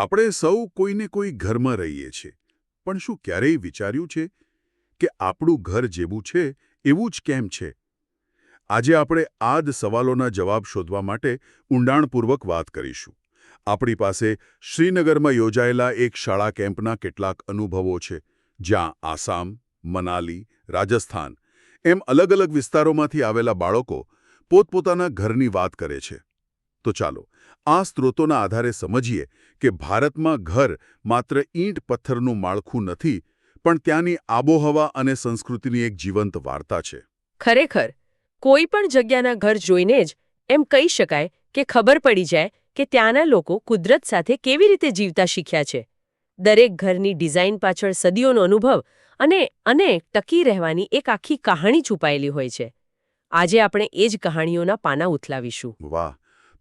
આપણે સૌ કોઈને કોઈ ઘરમાં રહીએ છીએ. પણ શું ક્યારેય વિચાર્યું છે કે આપણું ઘર જેવું છે, એવું જ કેમ છે? આજે આપણે આ જ સવાલોના જવાબ શોધવા માટે ઊંડાણપૂર્વક વાત કરીશું. આપણી પાસે શ્રીનગરમાં યોજાયેલા એક શાળા કેમ્પના કેટલાક અનુભવો છે. જ્યાં આસામ, મનાલી, રાજસ્થાન એમ અલગ અલગ વિસ્તારોમાંથી આવેલા બાળકો પોતપોતાના ઘરની વાત કરે છે. તો ચાલો આ સ્ત્રોતોના આધારે સમજીએ કે ભારતમાં ઘર માત્ર ઈંટ પથ્થરનું માળખું નથી પણ ત્યાંની આબોહવા અને સંસ્કૃતિની એક જીવંત વાર્તા છે. ખરેખર કોઈ પણ જગ્યાના ઘર જોઈને જ એમ કહી શકાય કે ખબર પડી જાય કે ત્યાંના લોકો કુદરત સાથે કેવી રીતે જીવતા શીખ્યા છે. દરેક ઘરની ડિઝાઇન પાછળ સદીઓનો અનુભવ અને અને ટકી રહેવાની એક આખી કહાણી છુપાયેલી હોય છે. આજે આપણે એ જ કહાણીઓના પાના ઉથલાવીશું. વાહ!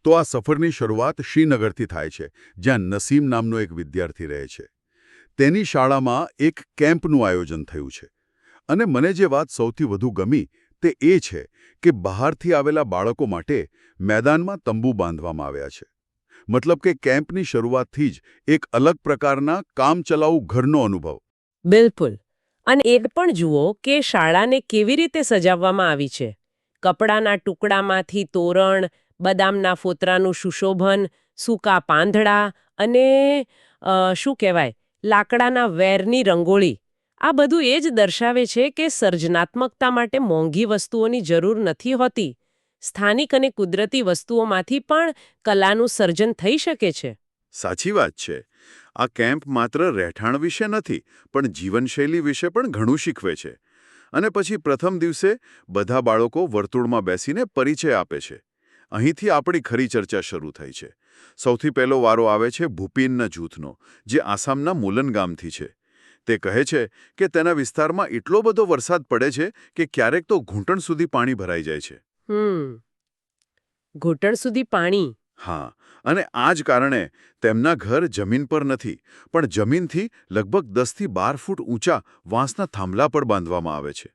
તો આ સફરની શરૂઆત શ્રીનગરથી થાય છે, જ્યાં નસીમ નામનો એક વિદ્યાર્થી રહે છે. તેની શાળામાં એક કેમ્પનું આયોજન થયું છે. અને મને જે વાત સૌથી વધુ ગમી તે એ છે કે બહારથી આવેલા બાળકો માટે મેદાનમાં તંબુ બાંધવામાં આવ્યા છે. મતલબ કે કેમ્પની શરૂઆતથી જ એક અલગ પ્રકારના કામચલાઉ ઘરનો અનુભવ. બિલકુલ. અને એ પણ જુઓ કે શાળાને કેવી રીતે સજાવવામાં આવી છે. કપડાના ટુકડામાંથી તોરણ બદામના ફોતરાનું સુશોભન, સૂકા પાંદડા અને શું કહેવાય, લાકડાના વેરની રંગોળી. આ બધું એ જ દર્શાવે છે કે સર્જનાત્મકતા માટે મોંઘી વસ્તુઓની જરૂર નથી હોતી. સ્થાનિક અને કુદરતી વસ્તુઓમાંથી પણ કલાનું સર્જન થઈ શકે છે. સાચી વાત છે. આ કેમ્પ માત્ર રહેઠાણ વિશે નથી, પણ જીવનશૈલી વિશે પણ ઘણું શીખવે છે. અને પછી પ્રથમ દિવસે બધા બાળકો વર્તુળમાં બેસીને પરિચય આપે છે. અહીંથી આપણી ખરી ચર્ચા શરૂ થઈ છે. સૌથી પહેલો વારો આવે છે ભૂપિનના જૂથનો જે આસામના મુલન ગામથી છે. તે કહે છે કે તેના વિસ્તારમાં એટલો બધો વરસાદ પડે છે કે ક્યારેક તો ઘૂંટણ સુધી પાણી ભરાઈ જાય છે. ઘૂંટણ સુધી પાણી? હા અને આ જ કારણે તેમના ઘર જમીન પર નથી પણ જમીનથી લગભગ દસથી બાર ફૂટ ઊંચા વાંસના થાંભલા પર બાંધવામાં આવે છે.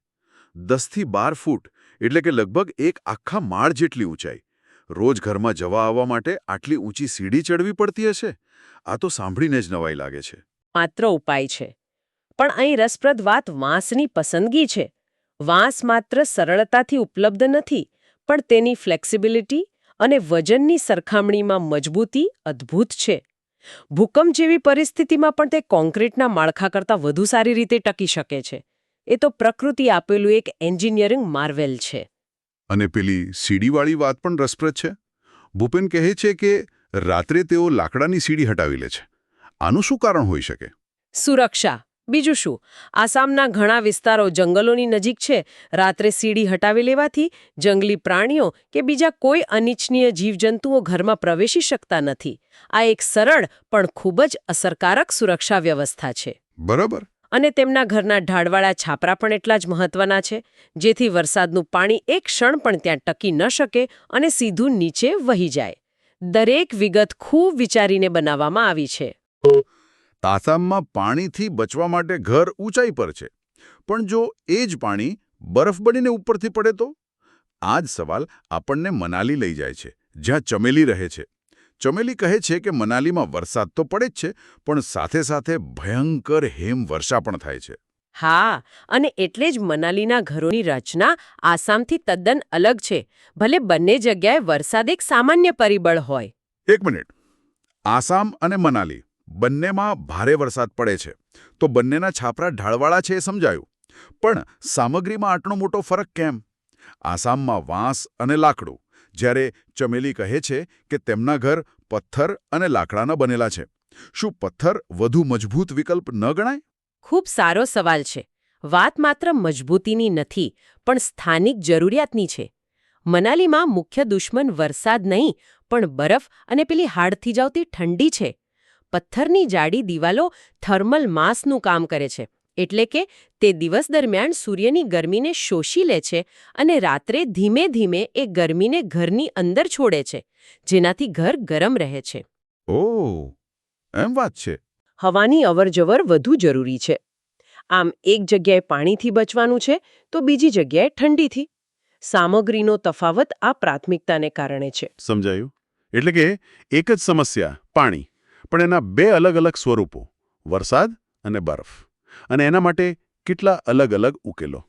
દસથી બાર ફૂટ એટલે કે લગભગ એક આખા માળ જેટલી ઊંચાઈ. રોજ ઘરમાં જવા આવવા માટે આટલી ઊંચી સીડી ચડવી પડતી હશે? આ તો સાંભળીને જ નવાઈ લાગે છે. માત્ર ઉપાય છે. પણ અહીં રસપ્રદ વાત વાંસની પસંદગી છે. વાંસ માત્ર સરળતાથી ઉપલબ્ધ નથી, પણ તેની ફ્લેક્સિબિલિટી અને વજનની સરખામણીમાં મજબૂતી અદ્ભુત છે. ભૂકંપ જેવી પરિસ્થિતિમાં પણ તે કોન્ક્રીટના માળખા કરતાં વધુ સારી રીતે ટકી શકે છે. એ તો પ્રકૃતિ આપેલું એક એન્જિનિયરિંગ માર્વેલ છે. અને પેલી સીડીવાળી વાત પણ રસપ્રદ છે. ભૂપેન કહે છે કે રાત્રે તેઓ લાકડાની સીડી હટાવી લે છે. આનું શું કારણ હોઈ શકે? સુરક્ષા. બીજું શું? આસામના ઘણા વિસ્તારો જંગલોની નજીક છે. રાત્રે સીડી હટાવી લેવાથી જંગલી પ્રાણીઓ કે બીજા કોઈ અનિચ્છનીય જીવજંતુઓ ઘરમાં પ્રવેશી શકતા નથી. આ એક સરળ પણ ખૂબ જ અસરકારક સુરક્ષા વ્યવસ્થા છે. બરાબર. અને તેમના ઘરના ઢાળવાળા છાપરા પણ એટલા જ મહત્વના છે, જેથી વરસાદનું પાણી એક ક્ષણ પણ ત્યાં ટકી ન શકે અને સીધું નીચે વહી જાય. દરેક વિગત ખૂબ વિચારીને બનાવવામાં આવી છે. આસામમાં પાણીથી બચવા માટે ઘર ઊંચાઈ પર છે. પણ જો એ જ પાણી બરફ બનીને ઉપરથી પડે તો? આ જ સવાલ આપણને મનાલી લઈ જાય છે, જ્યાં ચમેલી રહે છે. ચમેલી કહે છે કે મનાલીમાં વરસાદ તો પડે જ છે પણ સાથે સાથે ભયંકર હિમવર્ષા પણ થાય છે. હા અને એટલે જ મનાલીના ઘરોની રચના આસામથી તદ્દન અલગ છે. ભલે બંને જગ્યાએ વરસાદ એક સામાન્ય પરિબળ હોય. એક મિનિટ. આસામ અને મનાલી બંનેમાં ભારે વરસાદ પડે છે. તો બંનેના છાપરા ઢાળવાળા છે એ સમજાયું. પણ સામગ્રીમાં આટલો મોટો ફરક કેમ? આસામમાં વાંસ અને લાકડું. જ્યારે ચમેલી કહે છે કે તેમના ઘર પથ્થર અને લાકડાના બનેલા છે. શું પથ્થર વધુ મજબૂત વિકલ્પ ન ગણાય? ખૂબ સારો સવાલ છે. વાત માત્ર મજબૂતીની નથી, પણ સ્થાનિક જરૂરિયાતની છે. મનાલીમાં મુખ્ય દુશ્મન વરસાદ નહીં, પણ બરફ અને પેલી હાડથી જાવતી ઠંડી છે. પથ્થરની જાડી દિવાલો થર્મલ માસનું કામ કરે છે. એટલે કે તે દિવસ દરમિયાન સૂર્યની ગરમીને શોષી લે છે અને રાત્રે ધીમે ધીમે એ ગરમીને ઘરની અંદર છોડે છે જેનાથી ઘર ગરમ રહે છે. ઓહ એમ વાત છે. હવાની અવરજવર વધુ જરૂરી છે. આમ એક જગ્યાએ પાણીથી બચવાનું છે તો બીજી જગ્યાએ ઠંડીથી. સામગ્રીનો તફાવત આ પ્રાથમિકતાને કારણે છે. સમજાયું? એટલે કે એક જ સમસ્યા પાણી પણ એના બે અલગ અલગ સ્વરૂપો વરસાદ અને બરફ. અને એના માટે કેટલા અલગ અલગ ઉકેલો.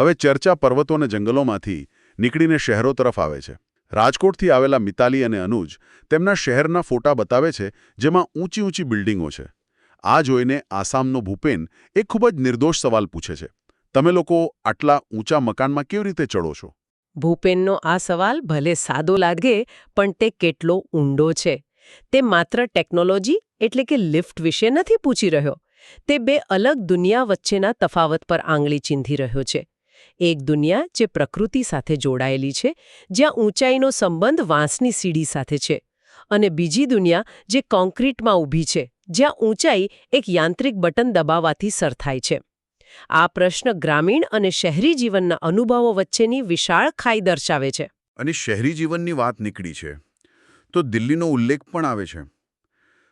હવે ચર્ચા પર્વતો અને જંગલોમાંથી નીકળીને શહેરો તરફ આવે છે. રાજકોટથી આવેલા મિતાલી અને અનુજ તેમના શહેરના ફોટા બતાવે છે, જેમાં ઊંચી ઊંચી બિલ્ડિંગો છે. આ જોઈને આસામનો ભૂપેન એક ખૂબ જ નિર્દોષ સવાલ પૂછે છે. તમે લોકો આટલા ઊંચા મકાનમાં કેવી રીતે ચડો છો? ભૂપેનનો આ સવાલ ભલે સાદો લાગે, પણ તે કેટલો ઊંડો છે. તે માત્ર ટેકનોલોજી એટલે કે લિફ્ટ વિશે નથી પૂછી રહ્યો. તે બે અલગ દુનિયા વચ્ચેના તફાવત પર આંગળી ચીંધી રહ્યો છે. એક દુનિયા જે પ્રકૃતિ સાથે જોડાયેલી છે, જ્યાં ઊંચાઈનો સંબંધ વાંસની સીડી સાથે છે, અને બીજી દુનિયા જે કોન્ક્રીટમાં ઊભી છે, જ્યાં ઊંચાઈ એક યાંત્રિક બટન દબાવવાથી સરથાય છે. આ પ્રશ્ન ગ્રામીણ અને શહેરી જીવનના અનુભવો વચ્ચેની વિશાળ ખાઈ દર્શાવે છે. અને શહેરી જીવનની વાત નીકળી છે. તો દિલ્હીનો ઉલ્લેખ પણ આવે છે.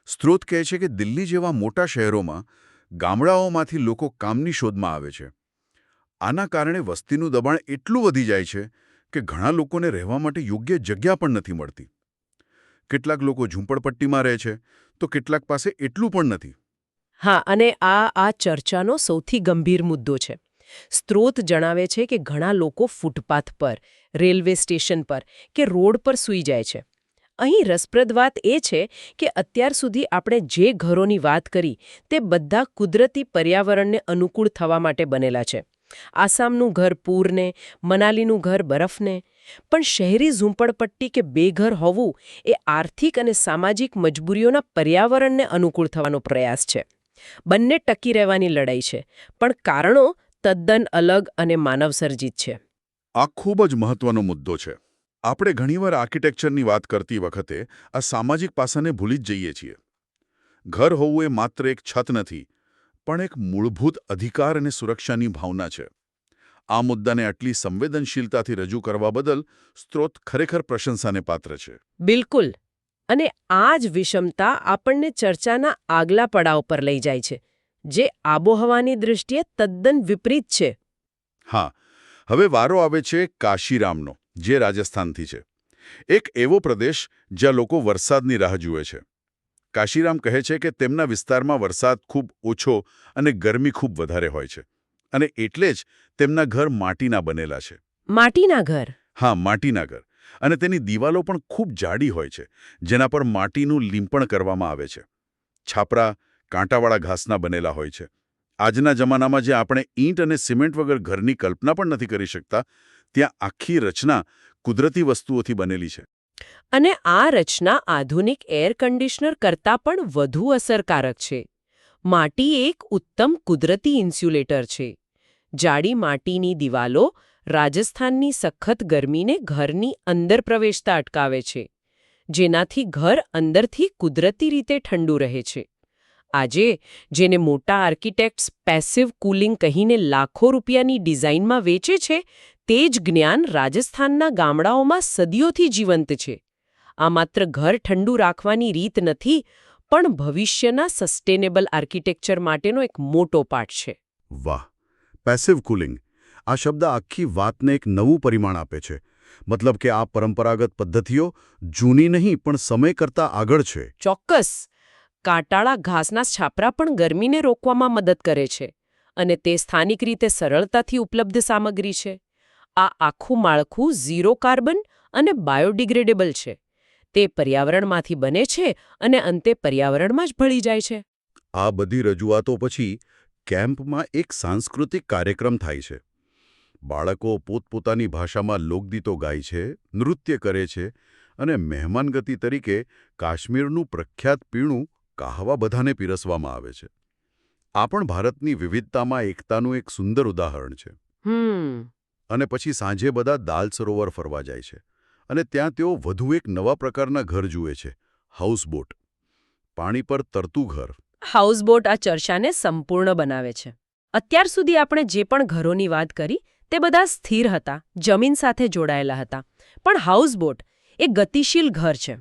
સ્ત્રોત કહે છે કે દિલ્હી જેવા મોટા શહેરોમાં ગામડાઓમાંથી લોકો કામની શોધમાં આવે છે. આના કારણે વસ્તીનું દબાણ એટલું વધી જાય છે કે ઘણા લોકોને રહેવા માટે યોગ્ય જગ્યા પણ નથી મળતી. કેટલાક લોકો ઝૂંપડપટ્ટીમાં રહે છે, તો કેટલાક પાસે એટલું પણ નથી. હા, અને આ આ ચર્ચાનો સૌથી ગંભીર મુદ્દો છે. સ્ત્રોત જણાવે છે કે ઘણા લોકો ફૂટપાથ પર, રેલવે સ્ટેશન પર કે રોડ પર સૂઈ જાય છે. અહીં રસપ્રદ વાત એ છે કે અત્યાર સુધી આપણે જે ઘરોની વાત કરી તે બધા કુદરતી પર્યાવરણને અનુકૂળ થવા માટે બનેલા છે. આસામનું ઘર પૂરને, મનાલીનું ઘર બરફને, પણ શહેરી ઝૂંપડપટ્ટી કે બેઘર હોવું એ આર્થિક અને સામાજિક મજબૂરીઓના પર્યાવરણને અનુકૂળ થવાનો પ્રયાસ છે. બંને ટકી રહેવાની લડાઈ છે, પણ કારણો તદ્દન અલગ અને માનવસર્જિત છે. આ ખૂબ જ મહત્વનો મુદ્દો છે. આપણે ઘણીવાર આર્કિટેક્ચરની વાત કરતી વખતે આ સામાજિક પાસાને ભૂલી જ જઈએ છીએ. ઘર હોવું એ માત્ર એક છત નથી પણ એક મૂળભૂત અધિકાર અને સુરક્ષાની ભાવના છે. આ મુદ્દાને આટલી સંવેદનશીલતાથી રજૂ કરવા બદલ સ્ત્રોત ખરેખર પ્રશંસાને પાત્ર છે. બિલકુલ. અને આ જ વિષમતા આપણને ચર્ચાના આગલા પડાવ પર લઈ જાય છે જે આબોહવાની દૃષ્ટિએ તદ્દન વિપરીત છે. હા હવે વારો આવે છે કાશીરામનો. જે રાજસ્થાનથી છે. એક એવો પ્રદેશ જ્યાં લોકો વરસાદની રાહ જુએ છે. કાશીરામ કહે છે કે તેમના વિસ્તારમાં વરસાદ ખૂબ ઓછો અને ગરમી ખૂબ વધારે હોય છે અને એટલે જ તેમના ઘર માટીના બનેલા છે. માટીના ઘર? હા માટીના ઘર. અને તેની દિવાલો પણ ખૂબ જાડી હોય છે જેના પર માટીનું લીંપણ કરવામાં આવે છે. છાપરા કાંટાવાળા ઘાસના બનેલા હોય છે. આજના જમાનામાં જે આપણે ઈંટ અને સિમેન્ટ વગર ઘરની કલ્પના પણ નથી કરી શકતા ત્યાં આખી રચના કુદરતી વસ્તુઓથી બનેલી છે. અને આ રચના આધુનિક એર કન્ડિશનર કરતાં પણ વધુ અસરકારક છે. માટી એક ઉત્તમ કુદરતી ઇન્સ્યુલેટર છે. જાડી માટીની દિવાલો રાજસ્થાનની સખત ગરમીને ઘરની અંદર પ્રવેશતા અટકાવે છે, જેનાથી ઘર અંદરથી કુદરતી રીતે ઠંડુ રહે છે. આજે જેને મોટા આર્કિટેક્ટ્સ પેસિવ કુલિંગ કહીને લાખો રૂપિયાની ડિઝાઇનમાં વેચે છે તે જ જ્ઞાન રાજસ્થાનના ગામડાઓમાં સદીઓથી જીવંત છે. આ માત્ર ઘર ઠંડુ રાખવાની રીત નથી પણ ભવિષ્યના સસ્ટેનેબલ આર્કિટેક્ચર માટેનો એક મોટો પાઠ છે. વાહ! Passive cooling. આ શબ્દ આખી વાતને એક નવું પરિમાણ આપે છે. મતલબ કે આ પરંપરાગત પદ્ધતિઓ જૂની નહીં પણ સમય કરતાં આગળ છે. ચોક્કસ! કાટાળા ઘાસના છાપરા પણ ગરમીને રોકવામાં મદદ કરે છે અને તે સ્થાનિક રીતે સરળતાથી ઉપલબ્ધ સામગ્રી છે. આ આખું માળખું ઝીરો કાર્બન અને બાયોડિગ્રેડેબલ છે. તે પર્યાવરણમાંથી બને છે અને અંતે પર્યાવરણમાં જ ભળી જાય છે. આ બધી રજૂઆતો પછી કેમ્પમાં એક સાંસ્કૃતિક કાર્યક્રમ થાય છે. બાળકો પોતપોતાની ભાષામાં લોકગીતો ગાય છે નૃત્ય કરે છે અને મહેમાનગતિ તરીકે કાશ્મીરનું પ્રખ્યાત પીણું કાહવા બધાને પીરસવામાં આવે છે. આ પણ ભારતની વિવિધતામાં એકતાનું એક સુંદર ઉદાહરણ છે. હમ. અને પછી સાંજે બધા દાલ સરોવર ફરવા જાય છે. અને ત્યાં તેઓ વધુ એક નવા પ્રકારના ઘર જુએ છે, હાઉસબોટ. પાણી પર તરતું ઘર. હાઉસબોટ આ ચર્ચાને સંપૂર્ણ બનાવે છે. અત્યાર સુધી આપણે જે પણ ઘરોની વાત કરી, તે બધા સ્થિર હતા, જમીન સાથે જોડાયેલા હતા. પણ હાઉસબોટ એ ગતિશીલ ઘર છે.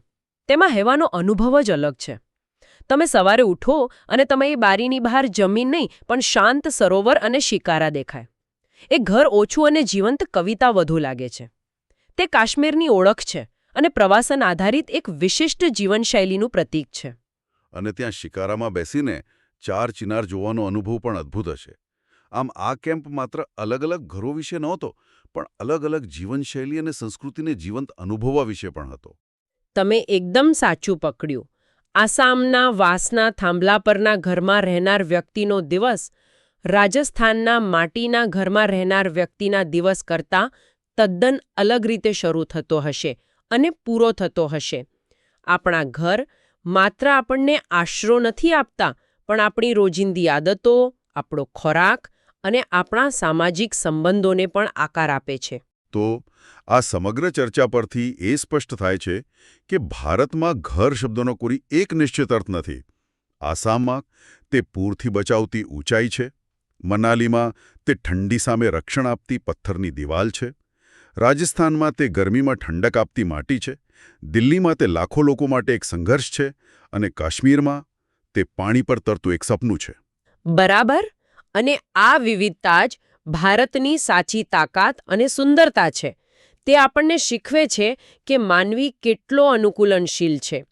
તેમાં હેવાનો અનુભવ જ અલગ છે. તમે સવારે ઉઠો અને તમે એ બારીની બહાર જમીન નહીં, પણ શાંત સરોવર અને શિકારા દેખાય. એ ઘર ઓછું અને જીવંત કવિતા વધુ લાગે છે. તે કાશ્મીરની ઓળખ છે અને પ્રવાસન આધારિત એક વિશિષ્ટ જીવનશૈલીનું પ્રતીક છે. અને ત્યાં શિકારામાં બેસીને ચાર ચિનાર જોવાનો અનુભવ પણ અદ્ભુત હશે. આમ આ કેમ્પ માત્ર અલગ અલગ ઘરો વિશે નહોતો પણ અલગ અલગ જીવનશૈલી અને સંસ્કૃતિને જીવંત અનુભવવા વિશે પણ હતો. તમે એકદમ સાચું પકડ્યું. આસામના વાસના થાંભલા પરના ઘરમાં રહેનાર વ્યક્તિનો દિવસ રાજસ્થાનના માટીના ઘરમાં રહેનાર વ્યક્તિના દિવસ કરતાં તદ્દન અલગ રીતે શરૂ થતો હશે અને પૂરો થતો હશે. આપણા ઘર માત્ર આપણને આશરો નથી આપતા, પણ આપણી રોજિંદી આદતો, આપણો ખોરાક અને આપણા સામાજિક સંબંધોને પણ આકાર આપે છે. તો આ સમગ્ર ચર્ચા પરથી એ સ્પષ્ટ થાય છે કે ભારતમાં ઘર શબ્દનો કોઈ એક નિશ્ચિત અર્થ નથી. આસામમાં તે પૂરથી બચાવતી ઊંચાઈ છે. મનાલીમાં તે ઠંડી સામે રક્ષણ આપતી પથ્થરની દિવાલ છે. રાજસ્થાનમાં તે ગરમીમાં ઠંડક આપતી માટી છે. દિલ્હીમાં તે લાખો લોકો માટે એક સંઘર્ષ છે અને કાશ્મીરમાં તે પાણી પર તરતું એક સપનું છે. બરાબર? અને આ વિવિધતા જ ભારતની સાચી તાકાત અને સુંદરતા છે. તે આપણને શીખવે છે કે માનવી કેટલો અનુકૂલનશીલ છે.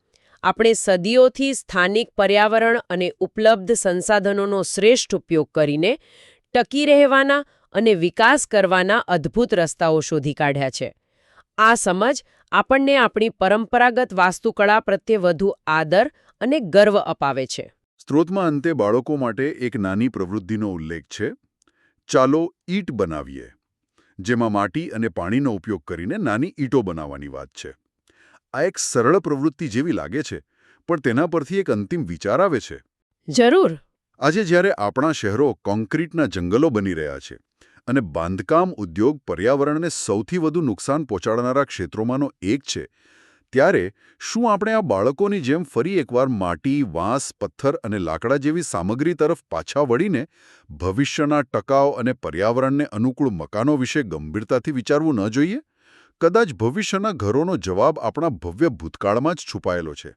આપણે સદીઓથી સ્થાનિક પર્યાવરણ અને ઉપલબ્ધ સંસાધનોનો શ્રેષ્ઠ ઉપયોગ કરીને ટકી રહેવાના અને વિકાસ કરવાના અદ્ભુત રસ્તાઓ શોધી કાઢ્યા છે. આ સમજ આપણને આપણી પરંપરાગત વાસ્તુકળા પ્રત્યે વધુ આદર અને ગર્વ અપાવે છે. સ્ત્રોતમાં અંતે બાળકો માટે એક નાની પ્રવૃત્તિનો ઉલ્લેખ છે. ચાલો ઈંટ બનાવીએ, જેમાં માટી અને પાણીનો ઉપયોગ કરીને નાની ઈંટો બનાવવાની વાત છે. આ એક સરળ પ્રવૃત્તિ જેવી લાગે છે પણ તેના પરથી એક અંતિમ વિચાર આવે છે. જરૂર. આજે જ્યારે આપણા શહેરો કોન્ક્રીટના જંગલો બની રહ્યા છે અને બાંધકામ ઉદ્યોગ પર્યાવરણને સૌથી વધુ નુકસાન પહોંચાડનારા ક્ષેત્રોમાંનો એક છે ત્યારે શું આપણે આ બાળકોની જેમ ફરી એકવાર માટી વાંસ પથ્થર અને લાકડા જેવી સામગ્રી તરફ પાછા વળીને ભવિષ્યના ટકાઉ અને પર્યાવરણને અનુકૂળ મકાનો વિશે ગંભીરતાથી વિચારવું ન જોઈએ? કદાચ ભવિષ્યના ઘરોનો જવાબ આપણા ભવ્ય ભૂતકાળમાં જ છુપાયેલો છે.